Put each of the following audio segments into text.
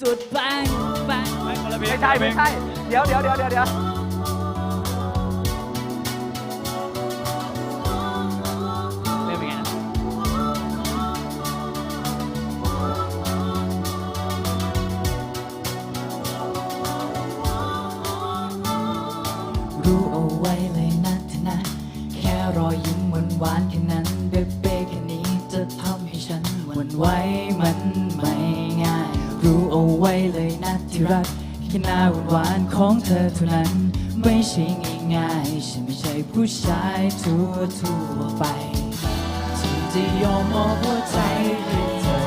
สุดแบงแบงไม่คนละเพลงไม่ใช่ไม่ใช่ เดี๋ยวเดี๋ยวเดี๋ยวเดี๋ยวเดี๋ยวเริ่มเป็นไงนะรู้เอาไว้เลยนะเธอนะ แค่รอยยิ้มหวานหวานๆแค่นั้นเบ๊เบ๊แค่นี้จะทำให้ฉันหวั่นไหวมันไม่ง่ายรู้ เอาไว้เลยนะที่รักแค่หน้าหวานหวานของเธอเท่านั้น ไม่ใช่ง่ายๆฉันไม่ใช่ผู้ชายทั่วทั่วไปที่จะยอมมอบหัวใจให้เธอ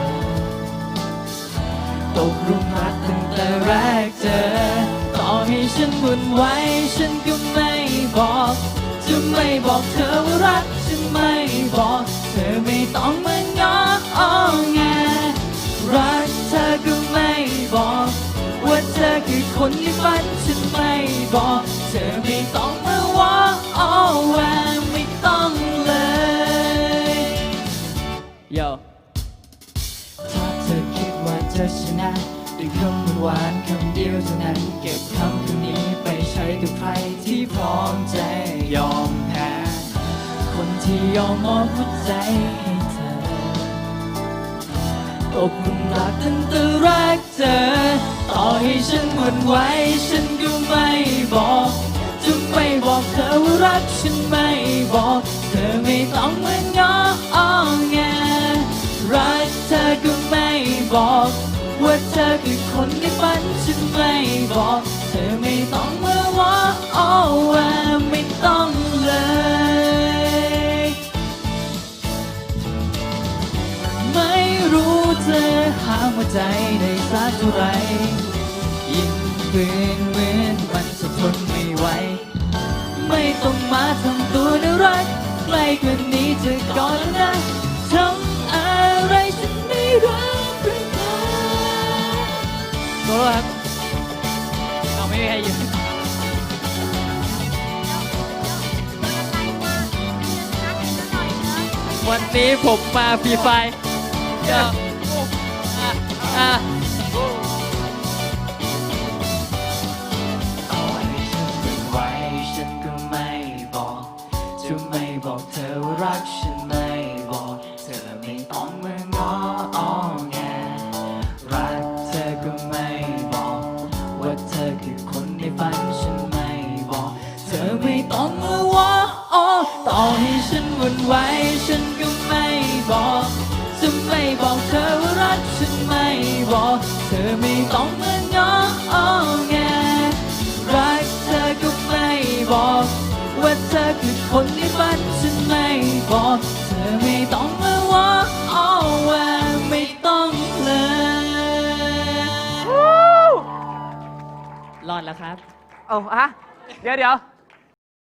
ตกหลุมรักตั้งแต่แรกเจอ ต่อให้ฉันวุ่นวายฉันก็ไม่บอก จะไม่บอกเธอว่ารักจะไม่บอก เธอไม่ต้องมา คนที่ฝันฉันไม่บอก เธอไม่ต้องมาว่าอ้อแวไม่ต้องเลยโยถ้าเธอคิดว่าจะชนะด้วยคำหวานคำเดียวเท่านั้น เก็บคำคำนี้ไปใช้กับใครที่พร้อมใจยอมแพ้ คนที่ยอมมอบหัวใจ อกหลุมรักตั้งแต่แรกเจอ ต่อให้ฉันหวั่นไหวฉันก็ไม่บอก จะไม่บอกเธอว่ารักฉันไม่บอก เธอไม่ต้องมาง้ออ้อแงรักเธอก็ไม่บอก ว่าเธอคือคนในฝันฉันไม่บอก ใจได้สักเท่าไหรยิ่งฝืนเหมือนมันจะทนไม่ไหว ไม่ต้องมาทำตัวน่ารักใกล้กว่านี้เธอก่อนนะทำอะไรฉันไม่รักหรือเปล่าโทษครับเราไม่มีใครอยู่วันนี้ผมมาฟรีไฟเดี๋ยว อะต่อให้ฉันเป็นไหวฉันก็ไม่บอกจะไม่บอกเธอว่ารักฉันไม่บอก เธอไม่ต้องมาง้ออ้อแงรักเธอก็ไม่บอก ว่าเธอคือคนในฝันฉันไม่บอก เธอไม่ต้องมา ต้องมาง้ออ้อแงรักเธอก็ไม่บอก ว่าเธอคือคนในฝันฉันไม่บอก เธอไม่ต้องมาว่าอ้อแวไม่ต้องเลยรอดแล้วครับ เอาฮะเดี๋ยวเดี๋ยว